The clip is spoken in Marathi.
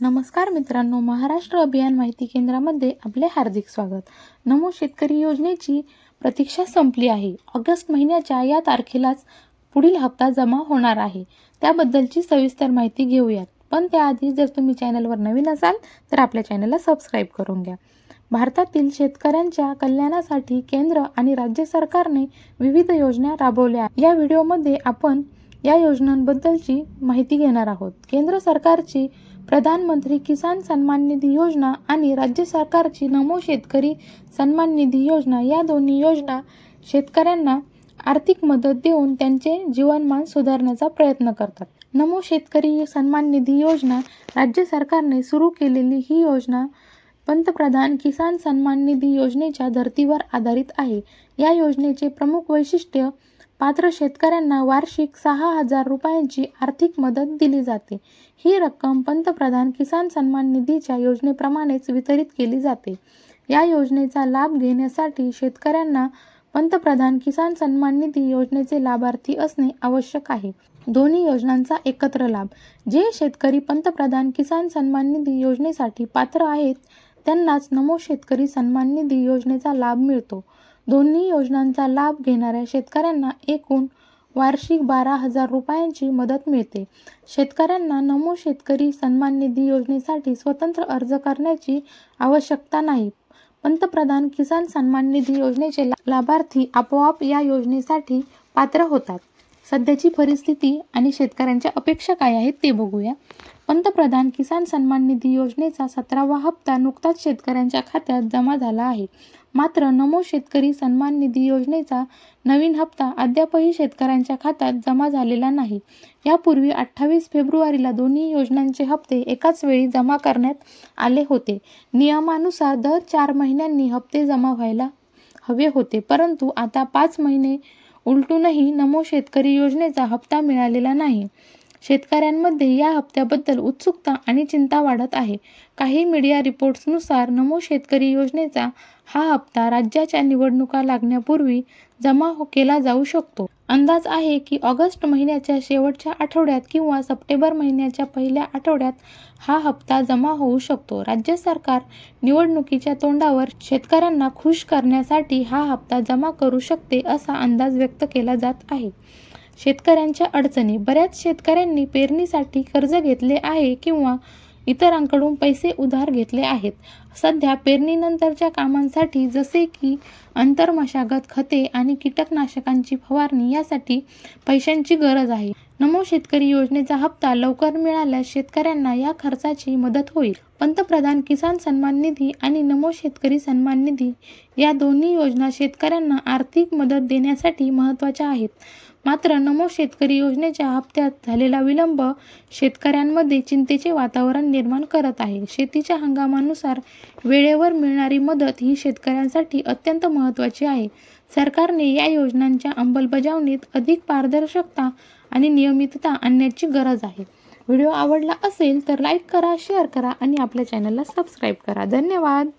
नमस्कार मित्रांनो महाराष्ट्र अभियान माहिती केंद्रामध्ये आपले हार्दिक स्वागत. नमो शेतकरी योजनेची प्रतीक्षा संपली आहे. ऑगस्ट महिन्याच्या या तारखेलाच पुढील हप्ता जमा होणार आहे. त्याबद्दलची सविस्तर माहिती घेऊयात. पण त्याआधी जर तुम्ही चॅनलवर नवीन असाल तर आपल्या चॅनलला सबस्क्राईब करून घ्या. भारतातील शेतकऱ्यांच्या कल्याणासाठी केंद्र आणि राज्य सरकारने विविध योजना राबवल्या. या व्हिडिओमध्ये आपण या योजनांबद्दलची माहिती घेणार आहोत. केंद्र सरकारची प्रधानमंत्री किसान सन्मान निधी योजना आणि राज्य सरकारची नमो शेतकरी सन्मान निधी योजना या दोन्ही योजना शेतकऱ्यांना आर्थिक मदत देऊन त्यांचे जीवनमान सुधारण्याचा प्रयत्न करतात. नमो शेतकरी सन्मान निधी योजना राज्य सरकारने सुरू केलेली ही योजना पंतप्रधान किसान सन्मान निधी योजनेच्या धर्तीवर आधारित आहे. या योजनेचे प्रमुख वैशिष्ट्य पात्र शेतकऱ्यांना वार्षिक सहा हजार रुपयांची आर्थिक मदत दिली जाते. ही रक्कम पंतप्रधान किसान सन्मान निधीच्या योजनेप्रमाणेच वितरित केली जाते. या योजनेचा लाभ घेण्यासाठी शेतकऱ्यांना पंतप्रधान किसान सन्मान निधी योजनेचे लाभार्थी असणे आवश्यक आहे. दोन्ही योजनांचा एकत्र लाभ. जे शेतकरी पंतप्रधान किसान सन्मान निधी योजनेसाठी पात्र आहेत त्यांनाच नमो शेतकरी सन्मान निधी योजनेचा लाभ मिळतो. दोन्ही योजनांचा लाभ घेणाऱ्या शेतकऱ्यांना एकूण वार्षिक बारा हजार रुपयांची मदत मिळते. शेतकऱ्यांना नमो शेतकरी सन्मान निधी योजनेसाठी स्वतंत्र अर्ज करण्याची आवश्यकता नाही. पंतप्रधान किसान सन्मान निधी योजनेचे ला- लाभार्थी आपोआप या योजनेसाठी पात्र होतात. सध्याची परिस्थिती आणि शेतकऱ्यांच्या अपेक्षा काय आहेत ते बघूया. पंतप्रधान किसान सन्मान निधी योजनेचा सतरावा हप्ता नुकताच शेतकऱ्यांच्या खात्यात जमा झाला आहे. मात्र नमो शेतकरी सन्मान निधी योजनेचा नवीन हप्ता अद्यापही शेतकऱ्यांच्या खात्यात जमा झालेला नाही. यापूर्वी अठ्ठावीस फेब्रुवारीला दोन्ही योजनांचे हप्ते एकाच वेळी जमा करण्यात आले होते. नियमानुसार दर चार महिन्यांनी हप्ते जमा व्हायला हवे होते परंतु आता पाच महिने उलटूनही नमो शेतकरी योजनेचा हप्ता मिळालेला नाही. शेतकऱ्यांमध्ये या हप्त्याबद्दल उत्सुकता आणि चिंता वाढत आहे. काही मीडिया रिपोर्ट्सनुसार नमो शेतकरी योजनेचा हा हप्ता राज्याच्या निवडणुका लागण्यापूर्वी जमा हो केला जाऊ शकतो. अंदाज आहे की ऑगस्ट महिन्याच्या शेवटच्या आठवड्यात किंवा सप्टेंबर महिन्याच्या पहिल्या आठवड्यात हा हप्ता जमा होऊ शकतो. राज्य सरकार निवडणुकीच्या तोंडावर शेतकऱ्यांना खुश करण्यासाठी हा हप्ता जमा करू शकते असा अंदाज व्यक्त केला जात आहे. शेतकऱ्यांच्या अडचणी. बऱ्याच शेतकऱ्यांनी पेरणीसाठी कर्ज घेतले आहे किंवा इतरांकडून पैसे उधार घेतले आहेत. सध्या पेरणीनंतरच्या कामांसाठी जसे की अंतर्मशागत खते आणि कीटकनाशकांची फवारणी यासाठी पैशांची गरज आहे. नमो शेतकरी योजनेचा हप्ता लवकर मिळाल्यास शेतकऱ्यांना या खर्चाची मदत होईल. पंतप्रधान किसान सन्मान निधी आणि नमो शेतकरी सन्मान निधी या दोन्ही योजना शेतकऱ्यांना आर्थिक मदत देण्यासाठी महत्त्वाच्या आहेत. मात्र नमो शेतकरी योजनेच्या हप्त्यात झालेला विलंब शेतकऱ्यांमध्ये चिंतेचे वातावरण निर्माण करत आहे. शेतीच्या हंगामानुसार वेळेवर मिळणारी मदत ही शेतकऱ्यांसाठी अत्यंत महत्त्वाची आहे. सरकारने या योजनांच्या अंमलबजावणीत अधिक पारदर्शकता आणि नियमितता आणण्याची गरज आहे. व्हिडिओ आवडला असेल तर लाईक करा शेअर करा आणि आपल्या चॅनलला सबस्क्राईब करा. धन्यवाद!